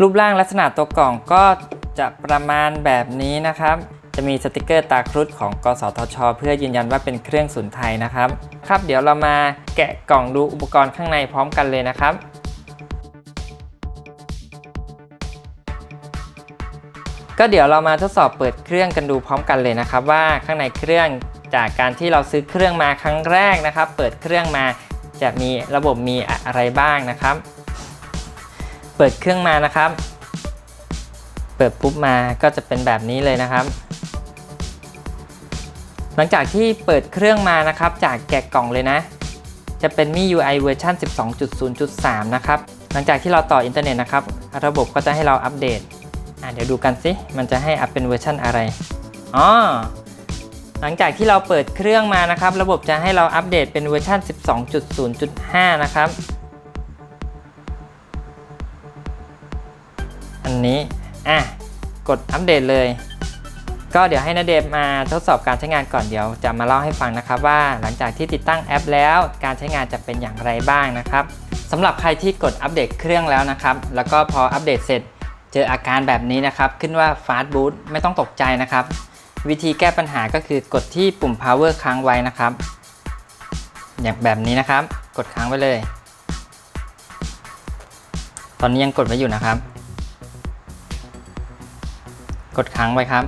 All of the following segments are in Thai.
รูปร่างลักษณะตัวกล่องก็จะประมาณแบบนี้นะครับ จะมีสติกเกอร์ตาครุฑของกสทช เพื่อยืนยันว่าเป็นเครื่องศูนไทยนะครับ ครับเดี๋ยวเรามาแกะกล่องดูอุปกรณ์ข้างในพร้อมกันเลยนะครับก็เดี๋ยวเรามาทดสอบเปิดเครื่องกันดูพร้อมกันเลยนะครับ ว่าข้างในเครื่องจากการที่เราซื้อเครื่องมาครั้งแรกนะครับ เปิดเครื่องมาจะมีระบบมีอะไรบ้างนะครับ เปิดเครื่องมานะครับ เปิดปุ๊บมาก็จะเป็นแบบนี้เลยนะครับ หลังจากที่เปิดเครื่องมานะครับ จากแกะกล่องเลยนะ จะเป็นมี UI เวอร์ชัน12.0.3 นะครับ หลังจากที่เราต่ออินเทอร์เน็ตนะครับ ระบบก็จะให้เราอัปเดตเดี๋ยวดูกันสิมันจะให้อัพเป็นเวอร์ชันอะไรอ๋อหลังจากที่เราเปิดเครื่องมานะครับ ระบบจะให้เราอัปเดตเป็นเวอร์ชัน12.0.5 นะครับ อันนี้อะกดอัปเดตเลย ก็เดี๋ยวให้นาเดชน์มาทดสอบการใช้งานก่อนเดี๋ยวจะมาเล่าให้ฟังนะครับว่า หลังจากที่ติดตั้งแอปแล้วการใช้งานจะเป็นอย่างไรบ้างนะครับสำหรับใครที่กดอัปเดตเครื่องแล้วนะครับแล้วก็พออัปเดตเสร็จเจออาการแบบนี้นะครับ ขึ้นว่า Fast Boot ไม่ต้องตกใจนะครับ วิธีแก้ปัญหาก็คือกดที่ปุ่ม power ค้างไว้นะครับ อย่างแบบนี้นะครับ กดค้างไว้เลย ตอนนี้ยังกดไว้อยู่นะครับ กดค้างไว้ครับ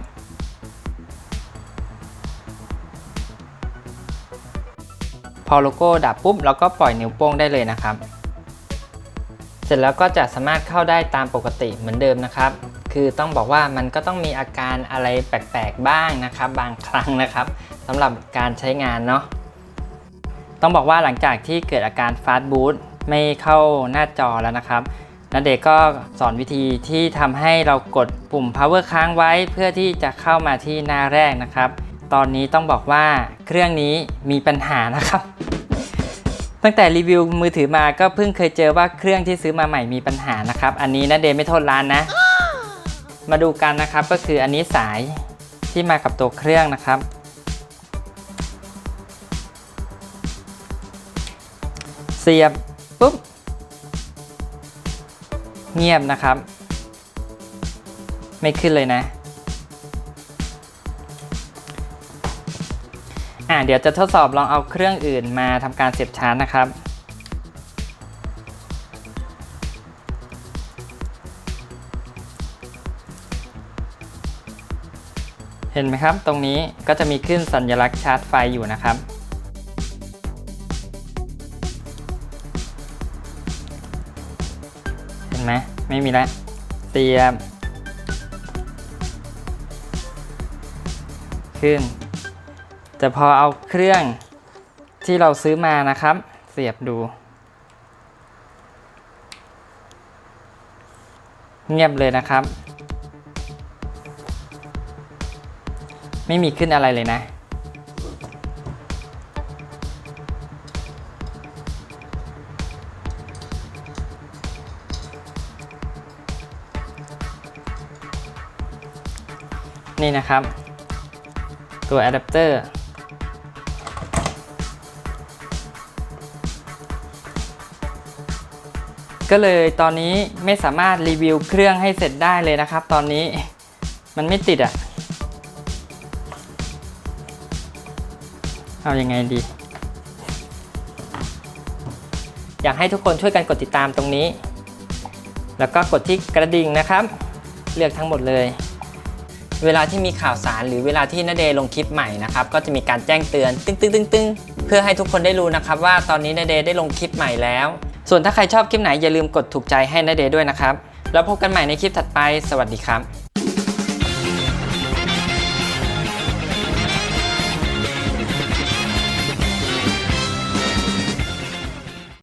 พอโลโก้ดับปุ๊บเราก็ปล่อยนิ้วโป้งได้เลยนะครับ เสร็จแล้วก็จะสามารถเข้าได้ตามปกติเหมือนเดิมนะครับ คือต้องบอกว่ามันก็ต้องมีอาการอะไรแปลกๆบ้างนะครับ บางครั้งนะครับสำหรับการใช้งานเนาะต้องบอกว่าหลังจากที่เกิดอาการฟาสต์บูตไม่เข้าหน้าจอแล้วนะครับ นันเดชน์ก็สอนวิธีที่ทำให้เรากดปุ่ม power ค้างไว้เพื่อที่จะเข้ามาที่หน้าแรกนะครับ ตอนนี้ต้องบอกว่าเครื่องนี้มีปัญหานะครับ ตั้งแต่รีวิวมือถือมาก็เพิ่งเคยเจอว่าเครื่องที่ซื้อมาใหม่มีปัญหานะครับ อันนี้นะเดไม่โทษร้านนะ มาดูกันนะครับก็คืออันนี้สายที่มากับตัวเครื่องนะครับเสียบปุ๊บ เงียบนะครับ ไม่ขึ้นเลยนะอ่าเดี๋ยวจะทดสอบลองเอาเครื่องอื่นมาทำการเสียบชาร์จนะครับ เห็นไหมครับ ตรงนี้ก็จะมีขึ้นสัญลักษณ์ชาร์จไฟอยู่นะครับ ห็นไหมไม่มีแล้วเสียบ ขึ้นแต่พอเอาเครื่องที่เราซื้อมานะครับ เสียบดู เงียบเลยนะครับ ไม่มีขึ้นอะไรเลยนะ นี่นะครับ ตัวอะแดปเตอร์ก็เลยตอนนี้ไม่สามารถรีวิวเครื่องให้เสร็จได้เลยนะครับ ตอนนี้มันไม่ติดอะ่ะ เอาอยัางไงดี อยากให้ทุกคนช่วยกันกดติดตามตรงนี้ แล้วก็กดที่กระดิ่งนะครับ เลือกทั้งหมดเลย เวลาที่มีข่าวสารหรือเวลาที่นเดย์ลงคลิปใหม่นะครับก็จะมีการแจ้งเตือนตึ้งตึ้งตึ้งตึ้งเพื่อให้ทุกคนได้รู้นะครับว่าตอนนี้นเดย์ได้ลงคลิปใหม่แล้ว ส่วนถ้าใครชอบคลิปไหนอย่าลืมกดถูกใจให้นเดย์ด้วยนะครับแล้วพบกันใหม่ในคลิปถัดไป สวัสดีครับ